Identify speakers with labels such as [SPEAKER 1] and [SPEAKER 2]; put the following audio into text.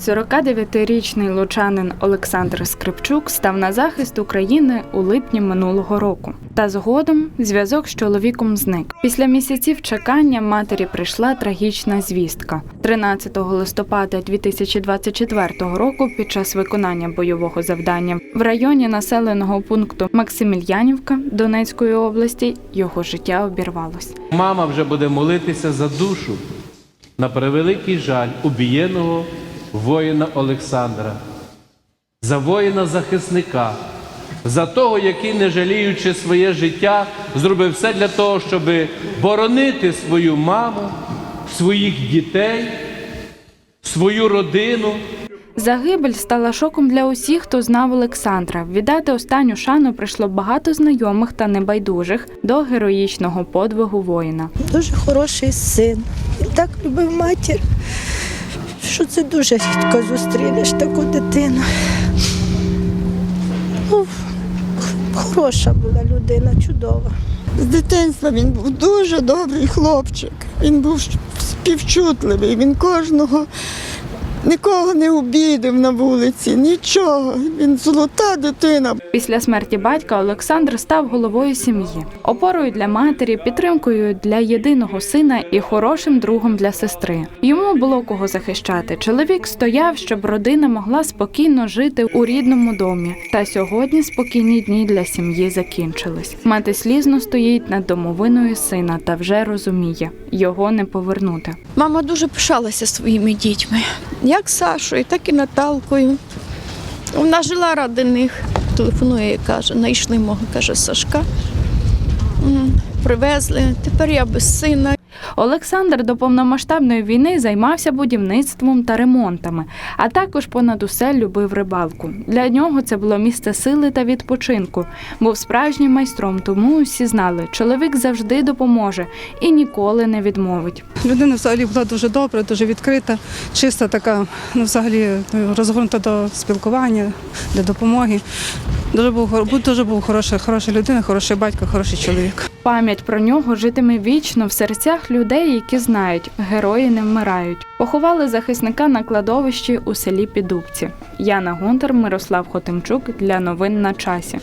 [SPEAKER 1] 49-річний лучанин Олександр Скрипчук став на захист України у липні минулого року. Та згодом зв'язок з чоловіком зник. Після місяців чекання матері прийшла трагічна звістка. 13 листопада 2024 року, під час виконання бойового завдання в районі населеного пункту Максимільянівка Донецької області його життя обірвалось.
[SPEAKER 2] Мама вже буде молитися за душу на превеликий жаль убієного воїна Олександра, за воїна-захисника, за того, який, не жаліючи своє життя, зробив все для того, щоб боронити свою маму, своїх дітей, свою родину.
[SPEAKER 1] Загибель стала шоком для усіх, хто знав Олександра. Віддати останню шану прийшло багато знайомих та небайдужих до героїчного подвигу воїна.
[SPEAKER 3] Дуже хороший син. Він так любив матір, що це дуже рідко зустрінеш таку дитину. Ну, хороша була людина, чудова.
[SPEAKER 4] З дитинства він був дуже добрий хлопчик. Він був співчутливий. Він кожного нікого не обідав на вулиці, нічого. Він золота дитина.
[SPEAKER 1] Після смерті батька Олександр став головою сім'ї, опорою для матері, підтримкою для єдиного сина і хорошим другом для сестри. Йому було кого захищати. Чоловік стояв, щоб родина могла спокійно жити у рідному домі. Та сьогодні спокійні дні для сім'ї закінчились. Мати слізно стоїть над домовиною сина та вже розуміє, його не повернути.
[SPEAKER 4] Мама дуже пишалася своїми дітьми, як Сашою, так і Наталкою. Вона жила ради них. Телефонує і каже, знайшли мого каже Сашка. Привезли, тепер я без сина.
[SPEAKER 1] Олександр до повномасштабної війни займався будівництвом та ремонтами, а також понад усе любив рибалку. Для нього це було місце сили та відпочинку. Був справжнім майстром, тому всі знали, чоловік завжди допоможе і ніколи не відмовить.
[SPEAKER 5] Людина взагалі була дуже добра, дуже відкрита, чиста така, ну взагалі розгорнута до спілкування, для допомоги. Дуже був дуже був хороша, хороша людина, хороший батько, хороший чоловік.
[SPEAKER 1] Пам'ять про нього житиме вічно в серцях людей, які знають, герої не вмирають. Поховали захисника на кладовищі у селі Підубці. Яна Гонтар, Мирослав Хотимчук для новин на часі.